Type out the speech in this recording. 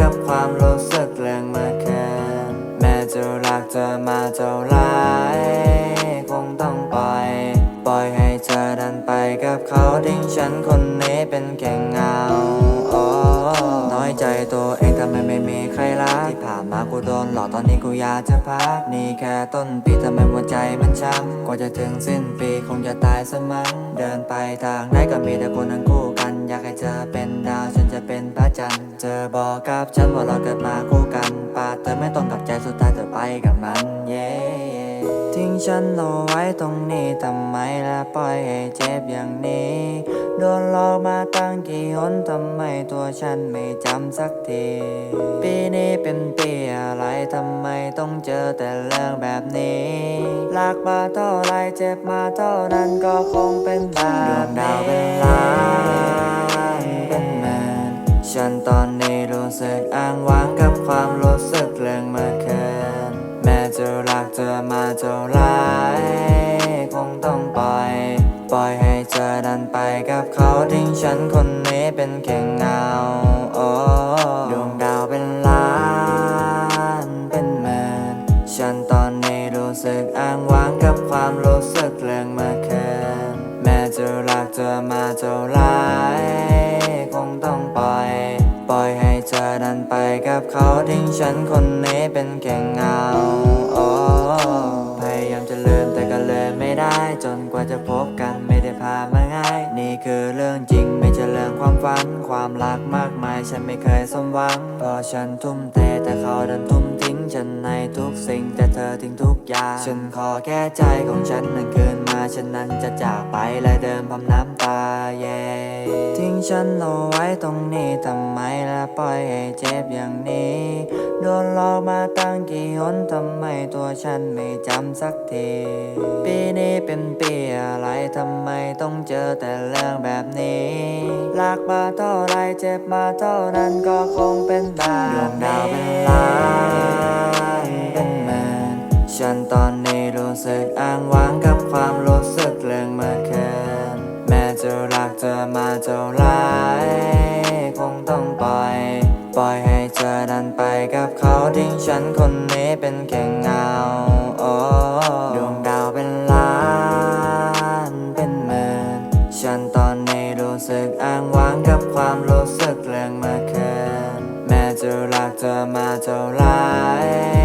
กับความรู้สึกเรื่องเมื่อคืนแม้จะรักเธอมาเท่าไรคงต้องปล่อย ปล่อยให้เธอดินไปกับเขาทิ้งฉันคนนี้เป็นแค่เงาโอ้น้อยใจตัวเองทำไมไม่มีใครรักที่ผ่านมากูโดนหลอกตอนนี้กูอยากจะพักนี่แค่ต้นปีทำไมหัวใจมันช้ำกว่าจะถึงสิ้นปีคงจะตายสมั้งเดินไปทางไหนก็มีแต่คนนั้นคู่กัน อยากให้เธอเป็นดาวฉันจะเป็นพระจันทร์เธอบอกกับฉันว่าเราเกิดมาคู่กันปาเธอไม่ต้องกับใจสุดท้ายเธอไปกับมันเย้ทิ้งฉันเอาไว้ตรงนี้ทำไมละปล่อยให้เจ็บอย่างนี้โดนหลอกมาตั้งกี่หนทำไมตัวฉันไม่จำสักที ปีนี้เป็นปีอะไรทำไมต้องเจอแต่เรื่องแบบนี้รักมาเท่าไรเจ็บมาเท่านั้นก็คงเป็นแบบดวงดาวเป็นล้าน รู้สึกอ้างว้างกับความรู้สึกเรื่องเมื่อคืนแม้จะรักเธอมาเท่าไรคงต้องปล่อย ปล่อยให้เธอดันไปกับเขาทิ้งฉันคนนี้เป็นแค่เงาโอ้ดวงดาวเป็นล้านเป็นหมื่นฉันตอนนี้รู้สึกอ้างว้างกับความรู้สึกเรื่องเมื่อคืนแม้จะรักเธอมาเท่าไร เขาทิ้งฉันคนนี้เป็นแค่เงาโอ้พยายามจะลืมแต่ก็ลืมไม่ได้ จนกว่าจะพบกันไม่ได้พามาง่าย นี่คือเรื่องจริงไม่ใช่เรื่องความฝัน ความรักมากมายฉันไม่เคยสมหวังเพราะฉันทุ่มเทแต่เขาดันทุ่มทิ้งฉันในทุกสิ่งแต่เธอทิ้งทุกอย่างฉันขอแค่ใจของฉันนั้นคืนมาฉันนั้นจะจากไปและเดินพร้อมน้ำตาเย่ทิ้ง ฉันเอาไว้ตรงนี้ทำไมละปล่อยให้เจ็บอย่างนี้ โดนหลอกมาตั้งกี่หนทำไมตัวฉันไม่จำสักที ปีนี้เป็นปีอะไรทำไมต้องเจอแต่เรื่องแบบนี้รักมาเท่าไรเจ็บมาเท่านั้นก็คงเป็นแบบดวงดาวเป็นล้าน ธอมาเท่าไรคงต้องปล่อย ปล่อยให้เธอเดันไปกับเขาทิ้งฉันคนนี้เป็นแค่เงาโอ้ดวงดาวเป็นล้านเป็นหมื่นฉันตอนนี้รู้สึกอ้างว้างกับความรู้สึกเรื่องเมื่อคืนแม้จะรักเธอมาเท่าไรค